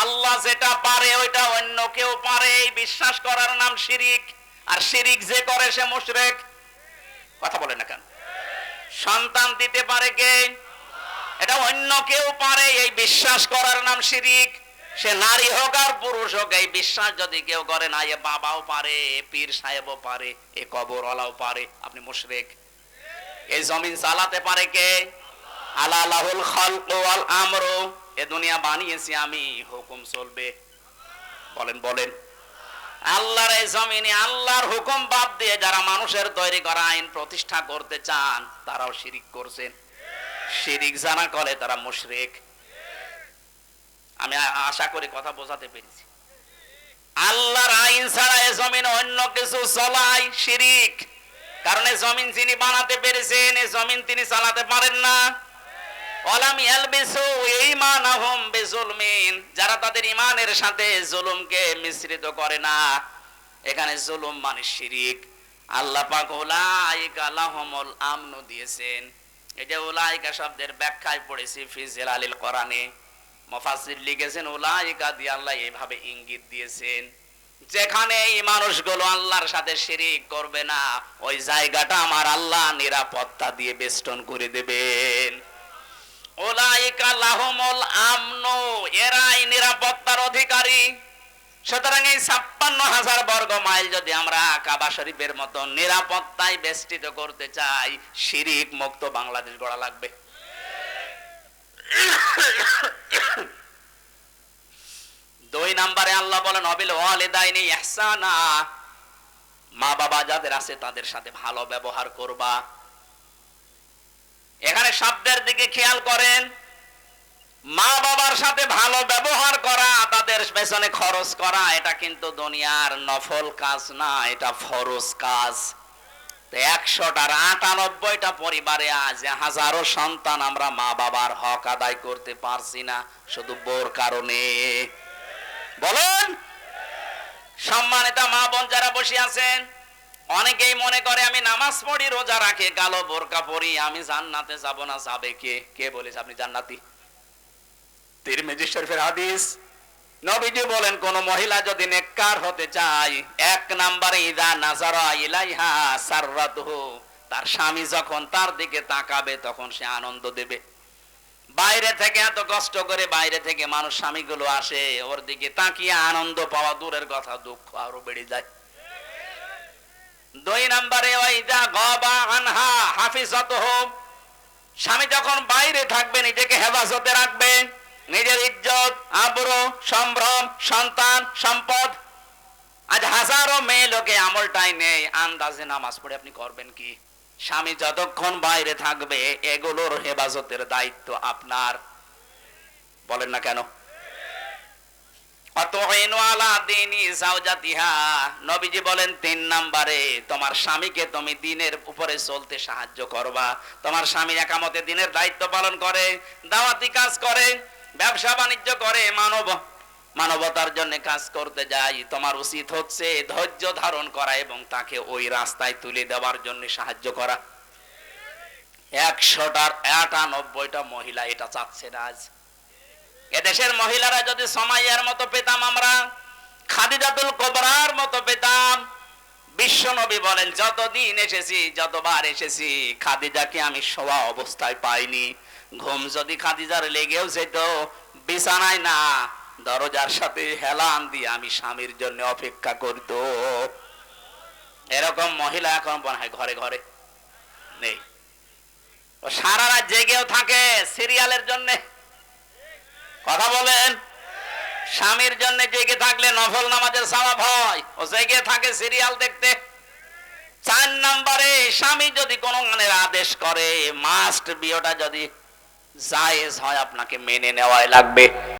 আল্লাহ যেটা পারে ওইটা অন্য কেউ পারে, এই বিশ্বাস করার নাম শিরিক। আর শিরিক যে করে সে মুশরিক। কথা বলে না কেন? সন্তান দিতে পারে কে? এটা অন্য কেউ পারে, এই বিশ্বাস করার নাম শিরিক। সে নারী হোক আর পুরুষ হোক, এই বিশ্বাস যদি কেউ করে না, এ বাবাও পারে, এ পীর সাহেবও পারে, এ কবর কবরওয়ালাও পারে। আপনি মুশরিক। এই জমিন চালাতে পারে কে? আলালাহুল খালক ওয়াল আমরু। এ দুনিয়া বানিয়েছি আমি, হুকুম চলবে। বলেন বলেন। আল্লাহর এই জমিনে আল্লাহর হুকুম বাদ দিয়ে যারা মানুষের তৈরি করা আইন প্রতিষ্ঠা করতে চান, তারাও শিরিক করছেন। শিরিক জানা করে, তারা মুশরিক। আমি আশা করি কথা বোঝাতে পেরেছি। আল্লাহর আইন ছাড়া এ জমিনে অন্য কিছু চলাই শিরিক। কারণ এই জমিন যিনি বানাতে পেরেছেন এই জমিন তিনি চালাতে পারেন না। যারা তাদের ঈমানের সাথে জুলুমকে মিশ্রিত করে না। এখানে জুলুম মানে শিরিক। আল্লাহ পাক উলাইকা লাহুমুল আমনু দিয়েছেন। যে উলাইকা শব্দের ব্যাখ্যায় পড়েছি ফি জিলালিল কোরআনে। মুফাসসির লিখেছেন, উলাইকা দিয়ে আল্লাহ এইভাবে ইঙ্গিত দিয়েছেন। যেখানে এই মানুষগুলো আল্লাহর সাথে শিরিক করবে না, ওই জায়গাটা আমার আল্লাহ নিরাপত্তা দিয়ে বেষ্টন করে দেবেন। ওলাইকা লাহুমুল আমনু, এরাই নিরাপত্তার অধিকারী। সুতরাং এই ছাপ্পান্ন হাজার বর্গ মাইল যদি আমরা কাবা শরীফের মতো নিরাপত্তায় বেষ্টিত করতে চাই, শিরিক মুক্ত বাংলাদেশ গড়া লাগবে। দুই নম্বরে আল্লাহ বলেন, অবিল ওয়ালিদাইনি ইহসানা। মা বাবা যাদের আছে তাদের সাথে ভালো ব্যবহার করবা। এখানে শব্দের দিকে খেয়াল করেন। মা বাবার সাথে ভালো ব্যবহার করা, তাদের পেছনে খরচ করা, এটা কিন্তু দুনিয়ার নফল কাজ না, এটা ফরজ কাজ। একশোটার আটানব্বইটা পরিবারে আজ হাজারো সন্তান আমরা মা বাবার হক আদায় করতে পারছি না, শুধু বোর কারণে। বলেন, সম্মানিত মা বোন যারা বসে আছেন অনেকেই মনে করে আমি নামাজ পড়ি, রোজা রাখে কালো বোরকা পরি, আমি জান্নাতে যাব না, যাবে কে? কে বলেছে আপনি জান্নাতি? তিরমিজি শরীফের হাদিস। নবীজি বলেন, কোন মহিলা যদি নেককার হতে চায়, এক নম্বরে, ইদা নাজারা ইলাইহা তার স্বামী যখন তার দিকে তাকাবে, তখন সে আনন্দ দেবে। বাইরে থেকে এত কষ্ট করে বাইরে থেকে মানুষ স্বামীগুলো আসে, ওর দিকে তাকিয়ে আনন্দ পাওয়া, দূরের কথা দুঃখ আরও বেড়ে যায়। দুই নম্বরে স্বামী যখন বাইরে থাকবে, নিজেকে হেফাজতে রাখবে। নিজের ইজ্জত সম্ভ্রম, সন্তান, সম্পদ। আজ হাজারো মেয়ে লোকে আমলটাই নেই, আন্দাজে নামাজ পড়ে আপনি করবেন কি? স্বামী যতক্ষণ বাইরে থাকবে, এগুলোর হেফাজতের দায়িত্ব আপনার। বলেন না কেন? নবীজি বলেন, তিন নম্বরে, তোমার স্বামীকে তুমি দিনের উপরে চলতে সাহায্য করবা। তোমার স্বামী একামতে দিনের দায়িত্ব পালন করে, দাওয়াতি কাজ করে, ব্যবসা বাণিজ্য করে, মানব, মানবতার জন্য কাজ করতে যাই তোমার উচিত হচ্ছে ধৈর্য ধারণ করা এবং তাকে ওই রাস্তায় তুলে দেওয়ার জন্য সাহায্য করা। একশোটার আটানব্বইটা মহিলা এটা চাচ্ছে না আজ। এদেশের মহিলারা যদি সময়ের মতো পেতাম আমরা, খাদিজাতুল কোবরার মতো পেতাম। বিশ্ব নবী বলেন, যতদিন এসেছি, যতবার এসেছি খাদিজাকে আমি শোয়া অবস্থায় পাইনি। ঘুম যদি খাদিজার লেগেও যেত, বিছানায় না, দরজার সাথে হেলান দিয়ে আমি স্বামীর জন্য অপেক্ষা করত। এরকম মহিলা এখন হয় ঘরে ঘরে নেই। সারা রাত জেগেও থাকে সিরিয়ালের জন্যে। কথা বলেন। স্বামীর জন্য জেগে থাকলে নফল নামাজের সওয়াব হয়। ও জেগে থাকে সিরিয়াল দেখতে। চার নম্বরে, স্বামী যদি কোনো গানের আদেশ করে মাস্ট বিয়েটা যদি জায়েজ হয়, আপনাকে মেনে নেওয়াই লাগবে।